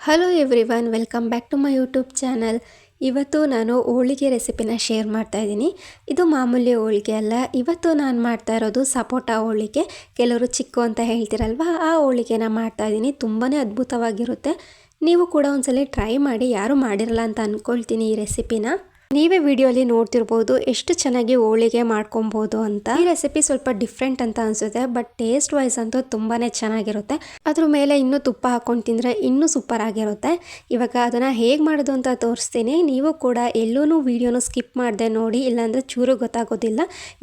Hello everyone welcome back to my YouTube channel ಇವತ್ತು ನಾನು ಹೋಳಿಗೆ ರೆಸಿಪಿನ ಶೇರ್ ಮಾಡ್ತಾ ಇದ್ದೀನಿ. ಇದು ಮಾಮೂಲಿ ಹೋಳಿಗೆ ಅಲ್ಲ. ಇವತ್ತು ನಾನು ಮಾಡ್ತಾ ಇರೋದು ಸಪೋಟ ಹೋಳಿಗೆ. ಕೆಲವರು ಚಿಕ್ಕು ಅಂತ ಹೇಳ್ತಿರಲ್ವ? ಆ ಹೋಳಿಗೆನ ಮಾಡ್ತಾ ಇದ್ದೀನಿ. ತುಂಬಾ ಅದ್ಭುತವಾಗಿರುತ್ತೆ. ನೀವು ಕೂಡ ಒಂದ್ಸಲ ಟ್ರೈ ಮಾಡಿ. ಯಾರೂ ಮಾಡಿರಲ್ಲ ಅಂತ ಅಂದ್ಕೊಳ್ತೀನಿ ಈ ರೆಸಿಪಿನ. ನೀವೇ ವಿಡಿಯೋಲಿ ನೋಡ್ತಿರ್ಬೋದು ಎಷ್ಟು ಚೆನ್ನಾಗಿ ಹೋಳಿಗೆ ಮಾಡ್ಕೊಬೋದು ಅಂತ. ಈ ರೆಸಿಪಿ ಸ್ವಲ್ಪ ಡಿಫ್ರೆಂಟ್ ಅಂತ ಅನ್ಸುತ್ತೆ ಬಟ್ ಟೇಸ್ಟ್ ವೈಸ್ ಅಂತೂ ತುಂಬಾನೇ ಚೆನ್ನಾಗಿರುತ್ತೆ. ಅದ್ರ ಮೇಲೆ ಇನ್ನೂ ತುಪ್ಪ ಹಾಕೊಂಡು ತಿಂದರೆ ಇನ್ನೂ ಸೂಪರ್ ಆಗಿರುತ್ತೆ. ಇವಾಗ ಅದನ್ನ ಹೇಗೆ ಮಾಡೋದು ಅಂತ ತೋರಿಸ್ತೀನಿ. ನೀವು ಕೂಡ ಎಲ್ಲೂ ವಿಡಿಯೋನು ಸ್ಕಿಪ್ ಮಾಡದೆ ನೋಡಿ, ಇಲ್ಲಾಂದರೆ ಚೂರು ಗೊತ್ತಾಗೋದಿಲ್ಲ.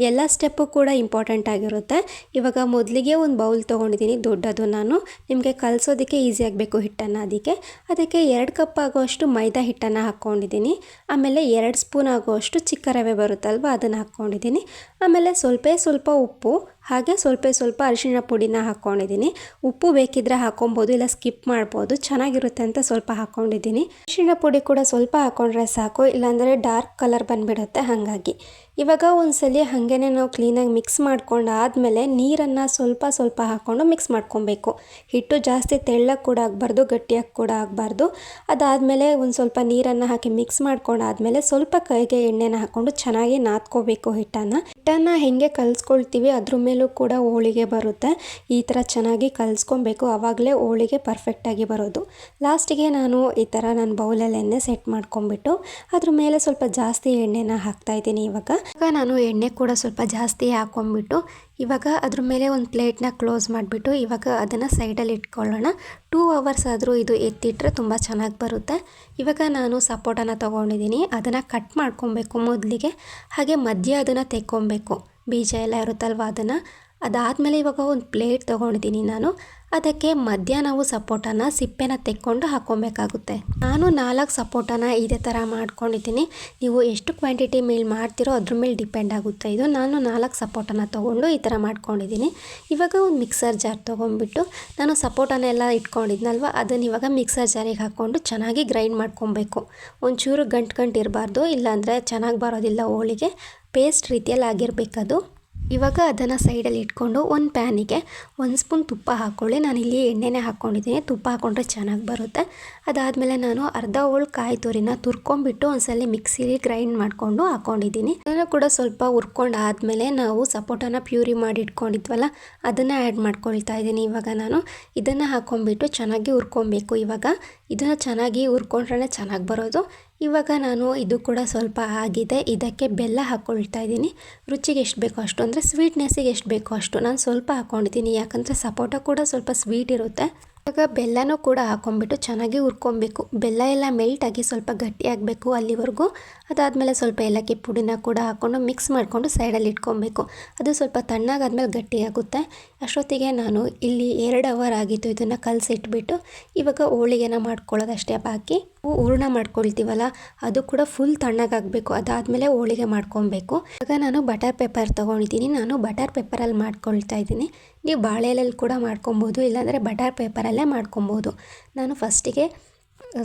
ಎಲ್ಲ ಸ್ಟೆಪ್ಪು ಕೂಡ ಇಂಪಾರ್ಟೆಂಟ್ ಆಗಿರುತ್ತೆ. ಇವಾಗ ಮೊದಲಿಗೆ ಒಂದು ಬೌಲ್ ತೊಗೊಂಡಿದ್ದೀನಿ, ದೊಡ್ಡದು ನಾನು. ನಿಮಗೆ ಕಲಸೋದಕ್ಕೆ ಈಸಿ ಆಗಬೇಕು ಹಿಟ್ಟನ್ನು, ಅದಕ್ಕೆ. ಅದಕ್ಕೆ ಎರಡು ಕಪ್ ಆಗುವಷ್ಟು ಮೈದಾ ಹಿಟ್ಟನ್ನು ಹಾಕ್ಕೊಂಡಿದ್ದೀನಿ. ಆಮೇಲೆ ಎರಡು ಸ್ಪೂನ್ ಆಗುವಷ್ಟು ಚಿಕ್ಕ ರವೆ ಬರುತ್ತಲ್ವ ಅದನ್ನು ಹಾಕ್ಕೊಂಡಿದ್ದೀನಿ. ಆಮೇಲೆ ಸ್ವಲ್ಪ ಸ್ವಲ್ಪ ಉಪ್ಪು ಹಾಗೆ ಸ್ವಲ್ಪ ಸ್ವಲ್ಪ ಅರಿಶಿಣ ಪುಡಿನ ಹಾಕ್ಕೊಂಡಿದ್ದೀನಿ ಉಪ್ಪು ಬೇಕಿದ್ರೆ ಹಾಕ್ಕೊಬೋದು ಇಲ್ಲ ಸ್ಕಿಪ್ ಮಾಡ್ಬೋದು. ಚೆನ್ನಾಗಿರುತ್ತೆ ಅಂತ ಸ್ವಲ್ಪ ಹಾಕ್ಕೊಂಡಿದ್ದೀನಿ ಅರಿಶಿಣ ಪುಡಿ ಕೂಡ ಸ್ವಲ್ಪ ಹಾಕ್ಕೊಂಡ್ರೆ ಸಾಕು, ಇಲ್ಲಾಂದರೆ ಡಾರ್ಕ್ ಕಲರ್ ಬಂದುಬಿಡುತ್ತೆ ಹಾಗಾಗಿ. ಇವಾಗ ಒಂದ್ಸಲಿ ಹಾಗೇನೆ ನಾವು ಕ್ಲೀನಾಗಿ ಮಿಕ್ಸ್ ಮಾಡ್ಕೊಂಡು ಆದಮೇಲೆ ನೀರನ್ನು ಸ್ವಲ್ಪ ಸ್ವಲ್ಪ ಹಾಕ್ಕೊಂಡು ಮಿಕ್ಸ್ ಮಾಡ್ಕೊಬೇಕು. ಹಿಟ್ಟು ಜಾಸ್ತಿ ತೆಳ್ಳಕ್ಕೆ ಕೂಡ ಆಗಬಾರ್ದು, ಗಟ್ಟಿಯಾಗಿ ಕೂಡ ಆಗಬಾರ್ದು. ಅದಾದಮೇಲೆ ಒಂದು ಸ್ವಲ್ಪ ನೀರನ್ನು ಹಾಕಿ ಮಿಕ್ಸ್ ಮಾಡ್ಕೊಂಡಾದಮೇಲೆ ಸ್ವಲ್ಪ ಕೈಗೆ ಎಣ್ಣೆನ ಹಾಕ್ಕೊಂಡು ಚೆನ್ನಾಗಿ ನಾದ್ಕೋಬೇಕು ಹಿಟ್ಟನ್ನು. ಹಿಟ್ಟನ್ನು ಹೆಂಗೆ ಕಲಿಸ್ಕೊಳ್ತೀವಿ ಅದ್ರ ಮೇಲೂ ಕೂಡ ಹೋಳಿಗೆ ಬರುತ್ತೆ. ಈ ಥರ ಚೆನ್ನಾಗಿ ಕಲಿಸ್ಕೊಬೇಕು. ಆವಾಗಲೇ ಹೋಳಿಗೆ ಪರ್ಫೆಕ್ಟಾಗಿ ಬರೋದು. ಲಾಸ್ಟಿಗೆ ನಾನು ಈ ಥರ ನಾನು ಬೌಲಲ್ಲಿ ಎಣ್ಣೆ ಸೆಟ್ ಮಾಡ್ಕೊಂಬಿಟ್ಟು ಅದ್ರ ಮೇಲೆ ಸ್ವಲ್ಪ ಜಾಸ್ತಿ ಎಣ್ಣೆನ ಹಾಕ್ತಾಯಿದ್ದೀನಿ ಇವಾಗ. ಇವಾಗ ನಾನು ಎಣ್ಣೆ ಕೂಡ ಸ್ವಲ್ಪ ಜಾಸ್ತಿ ಹಾಕ್ಕೊಂಬಿಟ್ಟು ಇವಾಗ ಅದ್ರ ಮೇಲೆ ಒಂದು ಪ್ಲೇಟ್ನ ಕ್ಲೋಸ್ ಮಾಡಿಬಿಟ್ಟು ಇವಾಗ ಅದನ್ನು ಸೈಡಲ್ಲಿ ಇಟ್ಕೊಳ್ಳೋಣ. ಟೂ ಅವರ್ಸ್ ಆದರೂ ಇದು ಎತ್ತಿಟ್ರೆ ತುಂಬ ಚೆನ್ನಾಗಿ ಬರುತ್ತೆ. ಇವಾಗ ನಾನು ಸಪೋಟನ ತೊಗೊಂಡಿದ್ದೀನಿ ಅದನ್ನು ಕಟ್ ಮಾಡ್ಕೊಬೇಕು ಮೊದಲಿಗೆ. ಹಾಗೆ ಮಧ್ಯ ಅದನ್ನು ತೆಕ್ಕೊಬೇಕು. ಬೀಜ ಎಲ್ಲ ಇರುತ್ತಲ್ವ ಅದನ್ನು. ಅದಾದಮೇಲೆ ಇವಾಗ ಒಂದು ಪ್ಲೇಟ್ ತೊಗೊಂಡಿದ್ದೀನಿ ನಾನು. ಅದಕ್ಕೆ ಮಧ್ಯ ನಾವು ಸಪೋಟನ ಸಿಪ್ಪೆನ ತೆಕ್ಕೊಂಡು ಹಾಕ್ಕೊಬೇಕಾಗುತ್ತೆ ನಾನು ನಾಲ್ಕು ಸಪೋಟನ ಇದೇ ಥರ ಮಾಡ್ಕೊಂಡಿದ್ದೀನಿ. ನೀವು ಎಷ್ಟು ಕ್ವಾಂಟಿಟಿ ಮೇಲೆ ಮಾಡ್ತಿರೋ ಅದ್ರ ಮೇಲೆ ಡಿಪೆಂಡ್ ಆಗುತ್ತೆ. ಇದು ನಾನು ನಾಲ್ಕು ಸಪೋಟನ ತೊಗೊಂಡು ಈ ಥರ ಮಾಡ್ಕೊಂಡಿದ್ದೀನಿ. ಇವಾಗ ಒಂದು ಮಿಕ್ಸರ್ ಜಾರ್ ತೊಗೊಂಡ್ಬಿಟ್ಟು ನಾನು ಸಪೋಟನೆಲ್ಲ ಇಟ್ಕೊಂಡಿದ್ನಲ್ವ? ಅದನ್ನು ಇವಾಗ ಮಿಕ್ಸರ್ ಜಾರಿಗೆ ಹಾಕ್ಕೊಂಡು ಚೆನ್ನಾಗಿ ಗ್ರೈಂಡ್ ಮಾಡ್ಕೊಬೇಕು. ಒಂಚೂರು ಗಂಟು ಗಂಟು ಇರಬಾರ್ದು ಇಲ್ಲಾಂದರೆ ಚೆನ್ನಾಗಿ ಬರೋದಿಲ್ಲ ಹೋಳಿಗೆ. ಪೇಸ್ಟ್ ರೀತಿಯಲ್ಲಿ ಆಗಿರಬೇಕದು. ಇವಾಗ ಅದನ್ನು ಸೈಡಲ್ಲಿ ಇಟ್ಕೊಂಡು ಒಂದು ಪ್ಯಾನಿಗೆ ಒಂದು ಸ್ಪೂನ್ ತುಪ್ಪ ಹಾಕ್ಕೊಳ್ಳಿ. ನಾನು ಇಲ್ಲಿ ಎಣ್ಣೆನೇ ಹಾಕ್ಕೊಂಡಿದ್ದೀನಿ. ತುಪ್ಪ ಹಾಕ್ಕೊಂಡ್ರೆ ಚೆನ್ನಾಗಿ ಬರುತ್ತೆ. ಅದಾದಮೇಲೆ ನಾನು ಅರ್ಧ ಹೋಳು ಕಾಯಿ ತುರಿನ ತುರ್ಕೊಂಡ್ಬಿಟ್ಟು ಒಂದ್ಸಲ ಮಿಕ್ಸಿಲಿ ಗ್ರೈಂಡ್ ಮಾಡಿಕೊಂಡು ಹಾಕ್ಕೊಂಡಿದ್ದೀನಿ ಅದನ್ನು ಕೂಡ ಸ್ವಲ್ಪ ಹುರ್ಕೊಂಡು ಆದಮೇಲೆ ನಾವು ಸಪೋಟನ ಪ್ಯೂರಿ ಮಾಡಿ ಇಟ್ಕೊಂಡಿದ್ವಲ್ಲ ಅದನ್ನು ಆ್ಯಡ್ ಮಾಡ್ಕೊಳ್ತಾ ಇದ್ದೀನಿ ಇವಾಗ ನಾನು. ಇದನ್ನು ಹಾಕ್ಕೊಂಡ್ಬಿಟ್ಟು ಚೆನ್ನಾಗಿ ಹುರ್ಕೊಬೇಕು ಇವಾಗ. ಇದನ್ನು ಚೆನ್ನಾಗಿ ಹುರ್ಕೊಂಡ್ರೆ ಚೆನ್ನಾಗಿ ಬರೋದು. ಇವಾಗ ನಾನು ಇದು ಕೂಡ ಸ್ವಲ್ಪ ಆಗಿದೆ. ಇದಕ್ಕೆ ಬೆಲ್ಲ ಹಾಕ್ಕೊಳ್ತಾ ಇದ್ದೀನಿ. ರುಚಿಗೆ ಎಷ್ಟು ಬೇಕೋ ಅಷ್ಟು, ಅಂದರೆ ಸ್ವೀಟ್ನೆಸ್ಸಿಗೆ ಎಷ್ಟು ಬೇಕೋ ಅಷ್ಟು. ನಾನು ಸ್ವಲ್ಪ ಹಾಕ್ಕೊಂಡಿದ್ದೀನಿ ಯಾಕಂದರೆ ಸಪೋಟ ಕೂಡ ಸ್ವಲ್ಪ ಸ್ವೀಟ್ ಇರುತ್ತೆ. ಇವಾಗ ಬೆಲ್ಲನೂ ಕೂಡ ಹಾಕೊಂಡ್ಬಿಟ್ಟು ಚೆನ್ನಾಗಿ ಹುರ್ಕೊಬೇಕು. ಬೆಲ್ಲ ಎಲ್ಲ ಮೆಲ್ಟಾಗಿ ಸ್ವಲ್ಪ ಗಟ್ಟಿಯಾಗಬೇಕು ಅಲ್ಲಿವರೆಗೂ. ಅದಾದಮೇಲೆ ಸ್ವಲ್ಪ ಏಲಕ್ಕಿ ಪುಡಿನ ಕೂಡ ಹಾಕ್ಕೊಂಡು ಮಿಕ್ಸ್ ಮಾಡಿಕೊಂಡು ಸೈಡಲ್ಲಿ ಇಟ್ಕೊಬೇಕು. ಅದು ಸ್ವಲ್ಪ ತಣ್ಣಗಾದ್ಮೇಲೆ ಗಟ್ಟಿಯಾಗುತ್ತೆ ಅಷ್ಟೊತ್ತಿಗೆ ನಾನು ಇಲ್ಲಿ ಎರಡು ಅವರ್ ಆಗಿತ್ತು ಇದನ್ನು ಕಲಸಿಟ್ಬಿಟ್ಟು. ಇವಾಗ ಹೋಳಿಗೆನ ಮಾಡ್ಕೊಳ್ಳೋದಷ್ಟೇ ಬಾಕಿ. ಹೂರ್ಣ ಮಾಡ್ಕೊಳ್ತೀವಲ್ಲ, ಅದು ಕೂಡ ಫುಲ್ ತಣ್ಣಗಾಗಬೇಕು. ಅದಾದಮೇಲೆ ಹೋಳಿಗೆ ಮಾಡ್ಕೊಬೇಕು ಇವಾಗ ನಾನು ಬಟರ್ ಪೇಪರ್ ತೊಗೊಂಡಿದ್ದೀನಿ. ನಾನು ಬಟರ್ ಪೇಪರಲ್ಲಿ ಮಾಡ್ಕೊಳ್ತಾ ಇದ್ದೀನಿ. ನೀವು ಬಾಳೆಲೆಲ್ಲಿ ಕೂಡ ಮಾಡ್ಕೊಬೋದು, ಇಲ್ಲಾಂದರೆ ಬಟರ್ ಪೇಪರಲ್ಲೇ ಮಾಡ್ಕೊಬೋದು. ನಾನು ಫಸ್ಟಿಗೆ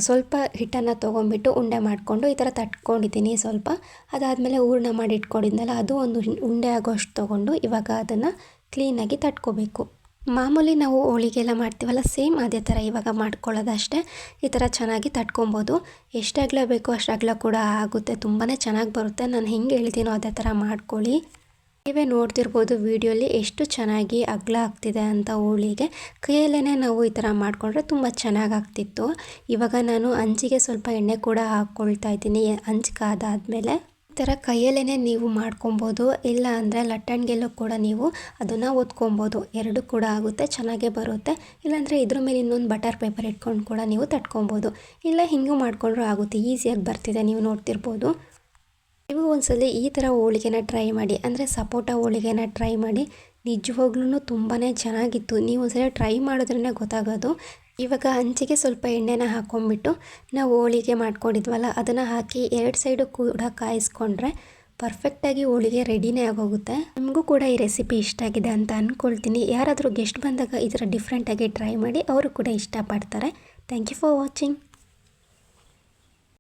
ಸ್ವಲ್ಪ ಹಿಟ್ಟನ್ನು ತೊಗೊಂಬಿಟ್ಟು ಉಂಡೆ ಮಾಡಿಕೊಂಡು ಈ ಥರ ತಟ್ಕೊಂಡಿದ್ದೀನಿ ಸ್ವಲ್ಪ. ಅದಾದಮೇಲೆ ಹೂರ್ಣ ಮಾಡಿ ಇಟ್ಕೊಂಡಿದ್ನಲ್ಲ, ಅದು ಒಂದು ಉಂಡೆ ಆಗೋಷ್ಟು ತೊಗೊಂಡು ಇವಾಗ ಅದನ್ನು ಕ್ಲೀನಾಗಿ ತಟ್ಕೋಬೇಕು. ಮಾಮೂಲಿ ನಾವು ಹೋಳಿಗೆ ಎಲ್ಲ ಮಾಡ್ತೀವಲ್ಲ, ಸೇಮ್ ಅದೇ ಥರ ಇವಾಗ ಮಾಡ್ಕೊಳ್ಳೋದಷ್ಟೇ ಈ ಥರ ಚೆನ್ನಾಗಿ ತಟ್ಕೊಬೋದು. ಎಷ್ಟು ಅಗಲ ಬೇಕೋ ಅಷ್ಟು ಕೂಡ ಆಗುತ್ತೆ ತುಂಬಾ ಚೆನ್ನಾಗಿ ಬರುತ್ತೆ. ನಾನು ಹೆಂಗೆ ಹೇಳ್ತೀನೋ ಅದೇ ಥರ ಮಾಡ್ಕೊಳ್ಳಿ. ನೀವೇ ನೋಡ್ತಿರ್ಬೋದು ವಿಡಿಯೋಲಿ ಎಷ್ಟು ಚೆನ್ನಾಗಿ ಅಗ್ಲ ಆಗ್ತಿದೆ ಅಂತ ಹೋಳಿಗೆ ಕೈಯಲ್ಲೇ ನಾವು ಈ ಥರ ಮಾಡಿಕೊಂಡ್ರೆ ತುಂಬ ಚೆನ್ನಾಗಿ ಆಗ್ತಿತ್ತು ಇವಾಗ ನಾನು ಅಂಚಿಗೆ ಸ್ವಲ್ಪ ಎಣ್ಣೆ ಕೂಡ ಹಾಕ್ಕೊಳ್ತಾ ಇದ್ದೀನಿ ಅಂಚಿಕಾದಾದಮೇಲೆ ಈ ಥರ ಕೈಯಲ್ಲೇ ನೀವು ಮಾಡ್ಕೊಬೋದು, ಇಲ್ಲ ಅಂದರೆ ಲಟ್ಟಣಿಗೆಲ್ಲೂ ಕೂಡ ನೀವು ಅದನ್ನು ಒತ್ಕೊಬೋದು. ಎರಡು ಕೂಡ ಆಗುತ್ತೆ, ಚೆನ್ನಾಗೇ ಬರುತ್ತೆ. ಇಲ್ಲಾಂದರೆ ಇದ್ರ ಮೇಲೆ ಇನ್ನೊಂದು ಬಟರ್ ಪೇಪರ್ ಇಟ್ಕೊಂಡು ಕೂಡ ನೀವು ತಟ್ಕೊಬೋದು. ಇಲ್ಲ ಹಿಂಗೂ ಮಾಡಿಕೊಂಡ್ರೂ ಆಗುತ್ತೆ, ಈಸಿಯಾಗಿ ಬರ್ತಿದೆ, ನೀವು ನೋಡ್ತಿರ್ಬೋದು. ನೀವು ಒಂದ್ಸಲಿ ಈ ಥರ ಹೋಳಿಗೆನ ಟ್ರೈ ಮಾಡಿ, ಅಂದರೆ ಸಪೋಟ ಹೋಳಿಗೆನ ಟ್ರೈ ಮಾಡಿ ನಿಜವಾಗ್ಲೂ ತುಂಬಾ ಚೆನ್ನಾಗಿತ್ತು. ನೀವು ಒಂದ್ಸಲ ಟ್ರೈ ಮಾಡಿದ್ರೇ ಗೊತ್ತಾಗೋದು. ಇವಾಗ ಹಂಚಿಗೆ ಸ್ವಲ್ಪ ಎಣ್ಣೆನ ಹಾಕ್ಕೊಂಡ್ಬಿಟ್ಟು ನಾವು ಹೋಳಿಗೆ ಮಾಡ್ಕೊಂಡಿದ್ವಲ್ಲ, ಅದನ್ನು ಹಾಕಿ ಎರಡು ಸೈಡು ಕೂಡ ಕಾಯಿಸ್ಕೊಂಡ್ರೆ ಪರ್ಫೆಕ್ಟಾಗಿ ಹೋಳಿಗೆ ರೆಡಿನೇ ಆಗೋಗುತ್ತೆ. ನಿಮಗೂ ಕೂಡ ಈ ರೆಸಿಪಿ ಇಷ್ಟ ಆಗಿದೆ ಅಂತ ಅಂದ್ಕೊಳ್ತೀನಿ ಯಾರಾದರೂ ಗೆಸ್ಟ್ ಬಂದಾಗ ಈ ಥರ ಡಿಫ್ರೆಂಟಾಗಿ ಟ್ರೈ ಮಾಡಿ, ಅವರು ಕೂಡ ಇಷ್ಟಪಡ್ತಾರೆ. Thank you for watching